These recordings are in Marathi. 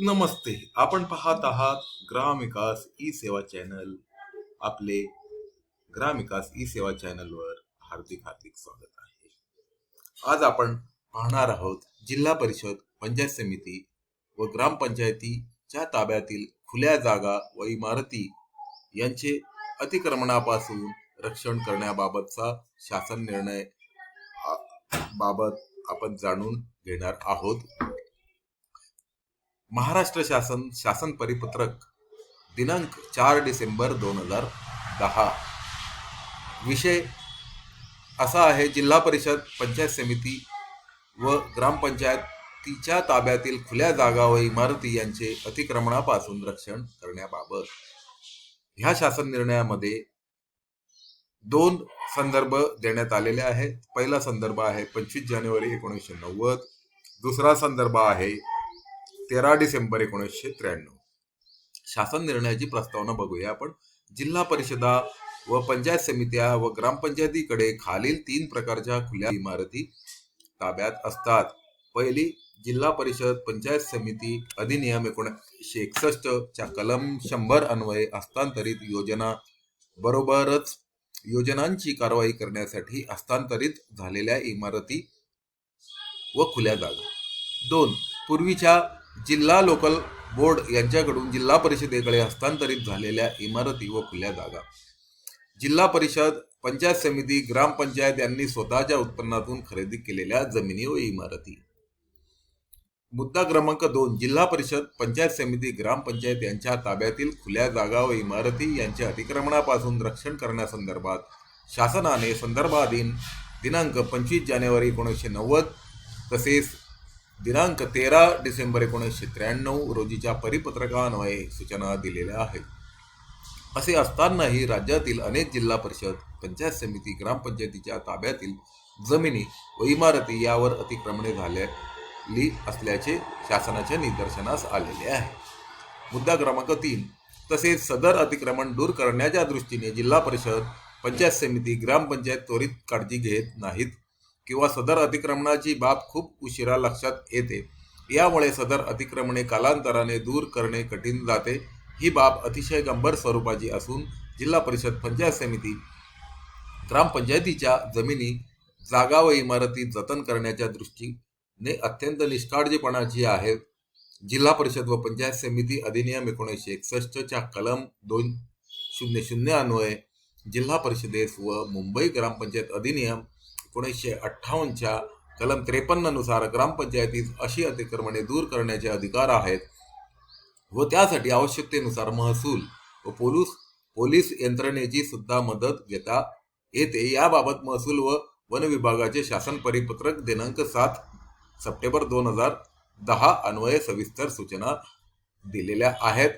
नमस्ते. आपण पाहत आहात ग्रामविकास ई सेवा चॅनल. आपले ग्रामविकास ई सेवा चॅनलवर हार्दिक हार्दिक स्वागत आहे. आज आपण पाहणार आहोत जिल्हा परिषद पंचायत समिती व ग्रामपंचायतीच्या ताब्यातील खुल्या जागा व इमारती यांचे अतिक्रमणापासून रक्षण करण्याबाबतचा शासन निर्णय बाबत आपण जाणून घेणार आहोत. महाराष्ट्र शासन शासन परिपत्रक दिनांक चार डिसेंबर दोन हजार दहा. विषय असा आहे जिल्हा परिषद पंचायत समिती व ग्रामपंचायतीच्या ताब्यातील खुल्या जागा व इमारती यांचे अतिक्रमणापासून रक्षण करण्याबाबत. ह्या शासन निर्णयामध्ये दोन संदर्भ देण्यात आलेले आहेत. पहिला संदर्भ आहे पंचवीस जानेवारी एकोणीसशे नव्वद. दुसरा संदर्भ आहे तेरा डिसेंबर एकोणीसशे त्र्याण्णव. शासन निर्णयाची प्रस्तावना बघूया आपण. जिल्हा परिषदा व पंचायत समित्या व ग्रामपंचायतीकडे खालील तीन प्रकारच्या खुल्या इमारती ताब्यात असतात. पहिली जिल्हा परिषद पंचायत समिती अधिनियम एकोणीसशे एकसष्ट च्या कलम शंभर अन्वये हस्तांतरित योजना बरोबरच योजनांची कारवाई करण्यासाठी हस्तांतरित झालेल्या इमारती व खुल्या जागा. दोन पूर्वीच्या जिल्हा लोकल बोर्ड यांच्याकडून जिल्हा परिषदेकडे हस्तांतरित झालेल्या इमारती व खुल्या जागा. जिल्हा परिषद पंचायत समिती ग्रामपंचायत यांनी स्वतःच्या उत्पन्नातून खरेदी केलेल्या जमिनी व इमारती. मुद्दा क्रमांक दोन जिल्हा परिषद पंचायत समिती ग्रामपंचायत यांच्या ताब्यातील खुल्या जागा व इमारती यांच्या अतिक्रमणापासून रक्षण करण्यासंदर्भात शासनाने संदर्भाधीन दिनांक पंचवीस जानेवारी एकोणीसशे नव्वद तसेच दिनांक तेरा डिसेंबर एकोणीसशे त्र्याण्णव रोजीच्या परिपत्रकान्वये सूचना दिलेल्या आहेत. असे असतानाही राज्यातील अनेक जिल्हा परिषद पंचायत समिती ग्रामपंचायतीच्या ताब्यातील जमिनी व इमारती यावर अतिक्रमणे झालेली असल्याचे शासनाच्या निदर्शनास आलेले आहे. मुद्दा क्रमांक तीन तसेच सदर अतिक्रमण दूर करण्याच्या दृष्टीने जिल्हा परिषद पंचायत समिती ग्रामपंचायत त्वरित काळजी घेत नाहीत. किंवा सदर अतिक्रमणाची बाब खूप उशिरा लक्षात येते. यामुळे सदर अतिक्रमणे कालांतराने दूर करणे कठीण जाते. ही बाब अतिशय गंभीर स्वरूपाची असून जिल्हा परिषद पंचायत समिती ग्रामपंचायतीच्या जमिनी जागा व इमारती जतन करण्याच्या दृष्टीने अत्यंत निष्काळजीपणाची आहे. जिल्हा परिषद व पंचायत समिती अधिनियम एकोणीसशे एकसष्टच्या कलम दोन शून्य शून्य अन्वये जिल्हा परिषदेस व मुंबई ग्रामपंचायत अधिनियम एकोणीसशे अठ्ठावन्नच्या कलम त्रेपन्ननुसार ग्रामपंचायतीस अशी अतिक्रमणे दूर करण्याचे अधिकार आहेत व त्यासाठी आवश्यकतेनुसार महसूल व पोलीस पोलीस यंत्रणेची सुद्धा मदत घेता येते. याबाबत महसूल व वन विभागाचे शासन परिपत्रक दिनांक सात सप्टेंबर दोन हजार दहा अन्वये सविस्तर सूचना दिलेल्या आहेत.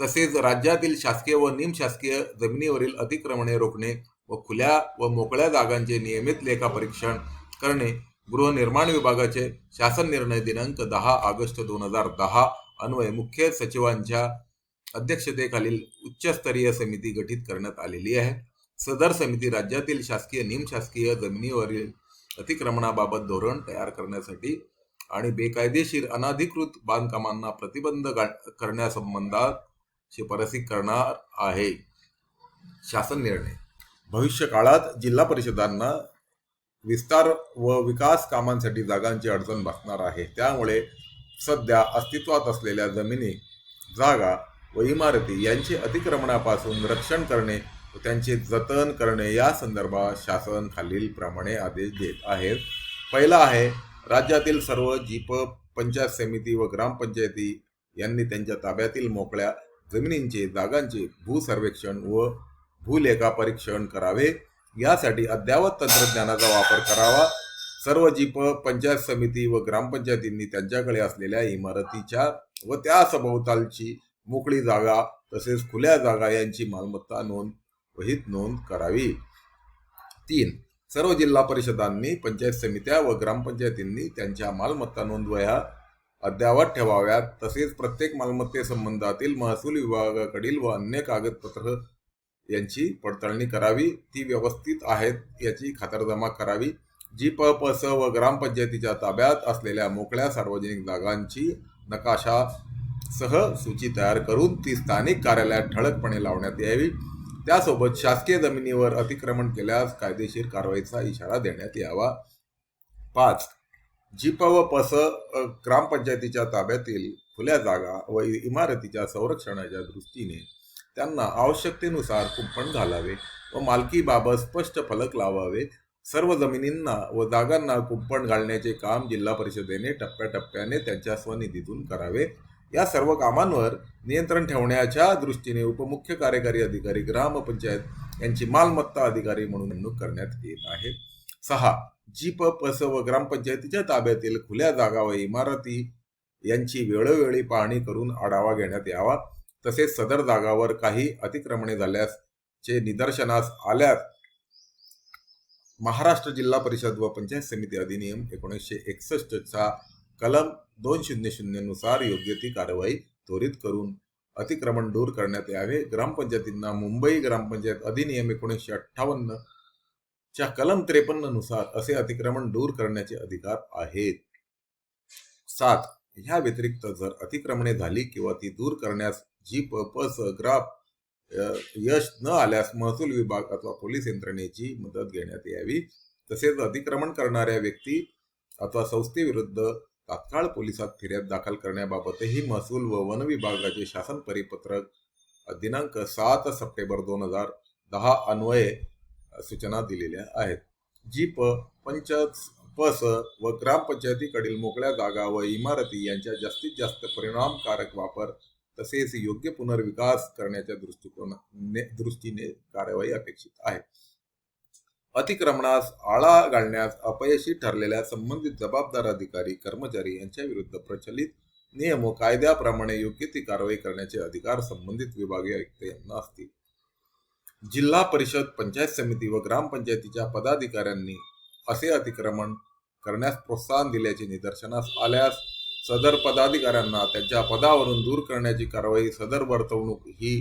तसेच राज्यातील शासकीय व निमशासकीय जमिनीवरील अतिक्रमणे रोखणे व खुल्या व मोकळ्या जागांचे नियमित लेखापरीक्षण करणे गृहनिर्माण विभागाचे शासन निर्णय दिनांक दहा ऑगस्ट दोन हजार दहा अन्वये मुख्य सचिवांच्या अध्यक्षतेखालील उच्चस्तरीय समिती गठीत करण्यात आलेली आहे. सदर समिती राज्यातील शासकीय निमशासकीय जमिनीवरील अतिक्रमणाबाबत धोरण तयार करण्यासाठी आणि बेकायदेशीर अनाधिकृत बांधकामांना प्रतिबंध करण्यासंबंधात शिफारसी करणार आहे. शासन निर्णय भविष्य काळात जिल्हा परिषदांना विस्तार व विकास कामांसाठी जागांची अडचण भासणार आहे. त्यामुळे सध्या अस्तित्वात असलेल्या जमिनी जागा व इमारती यांचे अतिक्रमणापासून रक्षण करणे व त्यांचे जतन करणे या संदर्भात शासन खालीलप्रमाणे आदेश देत आहेत. पहिला आहे राज्यातील सर्व जीप पंचायत समिती व ग्रामपंचायती यांनी त्यांच्या ताब्यातील मोकळ्या जमिनींचे जागांचे भूसर्वेक्षण व भूलेखा परीक्षण करावे. यासाठी अद्ययावत तंत्रज्ञानाचा वापर करावा. सर्व जीप पंचायत समिती व ग्रामपंचायतींनी त्यांच्याकडे असलेल्या इमारतीच्या व त्या सभोवतालची मोकळी जागा तसेच खुल्या जागा यांची मालमत्ता नोंद वहीत नोंद करावी. तीन सर्व जिल्हा परिषदांनी पंचायत समित्या व ग्रामपंचायतींनी त्यांच्या मालमत्ता नोंदवया अद्ययावत ठेवाव्यात. तसेच प्रत्येक मालमत्तेसंबंधातील महसूल विभागाकडील व अन्य कागदपत्र यांची पडताळणी करावी. ती व्यवस्थित आहेत याची खातरजमा करावी. जी प प स व ग्रामपंचायतीच्या ताब्यात असलेल्या मोकळ्या सार्वजनिक जागांची नकाशा सह सूची तयार करून ती स्थानिक कार्यालयात ठळकपणे लावण्यात यावी. त्यासोबत शासकीय जमिनीवर अतिक्रमण केल्यास कायदेशीर कारवाईचा इशारा देण्यात यावा. पाच जीप व पस ग्रामपंचायतीच्या ताब्यातील खुल्या जागा व इमारतीच्या संरक्षणाच्या दृष्टीने त्यांना आवश्यकतेनुसार कुंपण घालावे व मालकीबाबत स्पष्ट फलक लावावे. सर्व जमिनींना व जागांना कुंपण घालण्याचे काम जिल्हा परिषदेने टप्प्याटप्प्याने त्यांच्या स्वनिधीतून करावे. या सर्व कामांवर नियंत्रण ठेवण्याच्या दृष्टीने उपमुख्य कार्यकारी अधिकारी ग्रामपंचायत यांची मालमत्ता अधिकारी म्हणून नेमणूक करण्यात येत आहे. सहा. जीप पस व ग्रामपंचायतीच्या ताब्यातील खुल्या जागा व इमारती यांची वेळोवेळी पाहणी करून आढावा घेण्यात यावा. तसेच सदर जागावर काही अतिक्रमणे झाल्यास चे निदर्शनास आल्यास महाराष्ट्र जिल्हा परिषद व पंचायत समिती अधिनियम एकोणीसशे एकसष्टचा कलम दोन शून्य शून्यनुसार योग्य ती कारवाई त्वरित करून अतिक्रमण दूर करण्यात यावे. ग्रामपंचायतींना मुंबई ग्रामपंचायत अधिनियम एकोणीसशे अठ्ठावन्न च्या कलम त्रेपन्ननुसार असे अतिक्रमण दूर करण्याचे अधिकार आहेत. सात ह्या व्यतिरिक्त जर अतिक्रमणे झाली किंवा ती दूर करण्यास जी पस ग्राफ यश न आल्यास महसूल विभाग अथवा पोलीस यंत्रणेची मदत घेण्यात यावी तसेच अतिक्रमण करणाऱ्या व्यक्ती अथवा संस्थेविरुद्ध तात्काळ पोलिसात फिर्याद दाखल करण्याबाबतही महसूल व वन विभागाचे शासन परिपत्रक दिनांक सात सप्टेंबर दोन हजार दहा अन्वये सूचना दिलेल्या आहेत. जी प पंच पस व ग्रामपंचायतीकडील मोकळ्या जागा व इमारती यांच्या जास्तीत जास्त परिणामकारक वापर तसेच योग्य पुनर्विकास करण्याच्या दृष्टिकोनाने दृष्टीने कार्यवाही अपेक्षित आहे. अतिक्रमणास आळा घालण्यास अपयशी ठरलेल्या संबंधित जबाबदार अधिकारी कर्मचारी यांच्या विरुद्ध प्रचलित नियम व कायद्याप्रमाणे योग्य ती कारवाई करण्याचे अधिकार संबंधित विभागीय आयुक्त यांना असतील. जिल्हा परिषद पंचायत समिती व ग्रामपंचायतीच्या पदाधिकाऱ्यांनी असे अतिक्रमण करण्यास प्रोत्साहन दिल्याचे निदर्शनास आल्यास सदर पदाधिकाऱ्यांना त्यांच्या पदावरून दूर करण्याची कारवाई सदर वर्तवणूक ही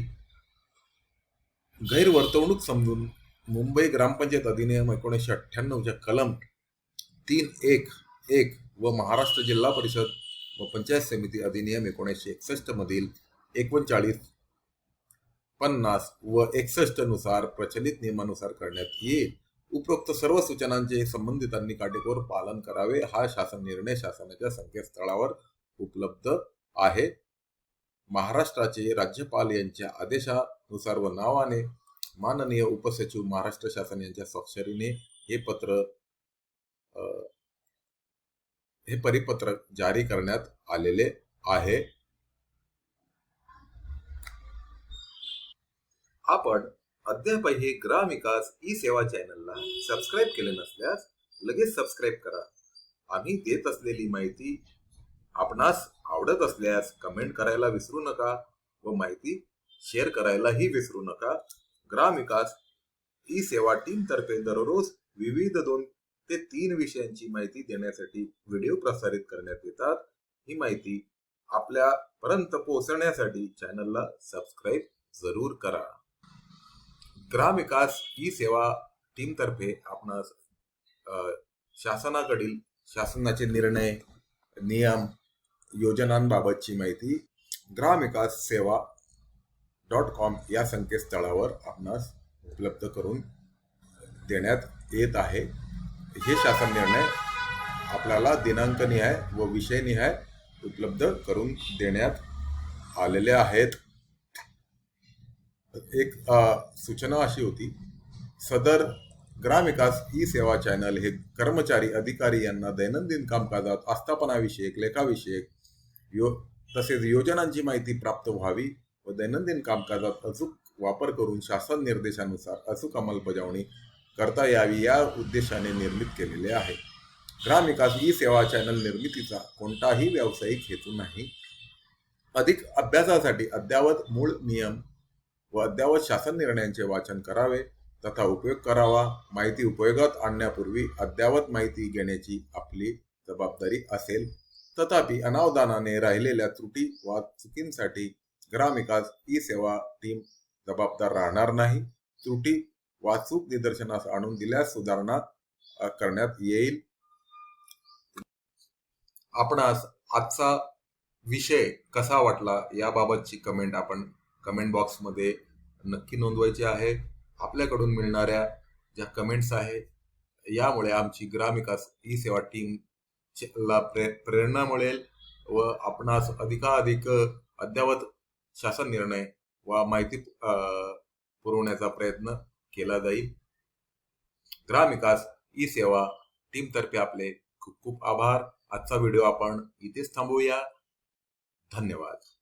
गैरवर्तवणूक समजून मुंबई ग्रामपंचायत अधिनियम एकोणीसशे अठ्ठ्याण्णवच्या कलम तीन एक एक व महाराष्ट्र जिल्हा परिषद व पंचायत समिती अधिनियम एकोणीसशे एकसष्ट मधील एकोणचाळीस पन्नास व एकसष्टनुसार प्रचलित नियमानुसार करण्यात येईल. उपरोक्त सर्व सूचनांचे संबंधितांनी काटेकोर पालन करावे हा शासन निर्णय शासनाच्या संकेतस्थळावर उपलब्ध आहे. महाराष्ट्राचे राज्यपाल यांच्या आदेशानुसार व नावाने माननीय उपसचिव महाराष्ट्र शासन यांच्या स्वाक्षरीने हे पत्र हे परिपत्रक जारी करण्यात आलेले आहे. आपण अद्यापही ग्राम विकास ई सेवा चॅनलला सबस्क्राईब केले नसल्यास लगेच सबस्क्राईब करा. आम्ही देत असलेली माहिती आपणास आवडत असल्यास कमेंट करायला विसरू नका व माहिती शेअर करायलाही विसरू नका. ग्राम विकास ई सेवा टीम तर्फे दररोज विविध दोन ते तीन विषयांची माहिती देण्यासाठी व्हिडिओ प्रसारित करण्यात येतात. ही माहिती आपल्यापर्यंत पोहोचण्यासाठी चॅनलला सबस्क्राईब जरूर करा. ग्राम विकास ही सेवा टीम तर्फे आपणास शासनाकडील शासनाचे निर्णय नियम योजनांबाबतची माहिती ग्राम विकास सेवा डॉट कॉम या संकेतस्थळावर आपणास उपलब्ध करून देण्यात येत आहे. हे शासन निर्णय आपल्याला दिनांकनिहाय व विषयनिहाय उपलब्ध करून देण्यात आलेले आहेत. एक सूचना अशी होती सदर ग्रामविकास ई सेवा चॅनल हे कर्मचारी अधिकारी यांना दैनंदिन कामकाजात आस्थापनाविषयक लेखाविषयक यो तसेच योजनांची माहिती प्राप्त व्हावी व दैनंदिन कामकाजात अचूक वापर करून शासन निर्देशानुसार अचूक अंमलबजावणी करता यावी या उद्देशाने निर्मित केलेले आहे. ग्रामविकास ई सेवा चॅनल निर्मितीचा कोणताही व्यावसायिक हेतू नाही. अधिक अभ्यासासाठी अद्यावत मूळ नियम व अद्यावत शासन निर्णयांचे वाचन करावे तथा उपयोग करावा माहिती उपयोगात आणण्यापूर्वी अद्यावत माहिती घेण्याची आपली जबाबदारी असेल. तथापि अनावधानाने राहिलेल्या त्रुटी वा चुकींसाठी ग्रामविकास ई सेवा टीम जबाबदार राहणार नाही. त्रुटी वा चूक निदर्शनास आणून दिल्यास सुधारणा करण्यात येईल. आपणास आजचा विषय कसा वाटला याबाबतची कमेंट आपण कमेंट बॉक्समध्ये नक्की नोंदवायची आहे. आपल्याकडून मिळणाऱ्या ज्या कमेंट्स आहेत यामुळे आमची ग्रामविकास ई सेवा टीम ला प्रे प्रेरणा मिळेल व आपणास अधिकाधिक अद्ययावत शासन निर्णय व माहिती पुरवण्याचा प्रयत्न केला जाईल. ग्रामविकास ई सेवा टीमतर्फे आपले खूप खूप आभार. आजचा व्हिडिओ आपण इथेच थांबवूया. धन्यवाद.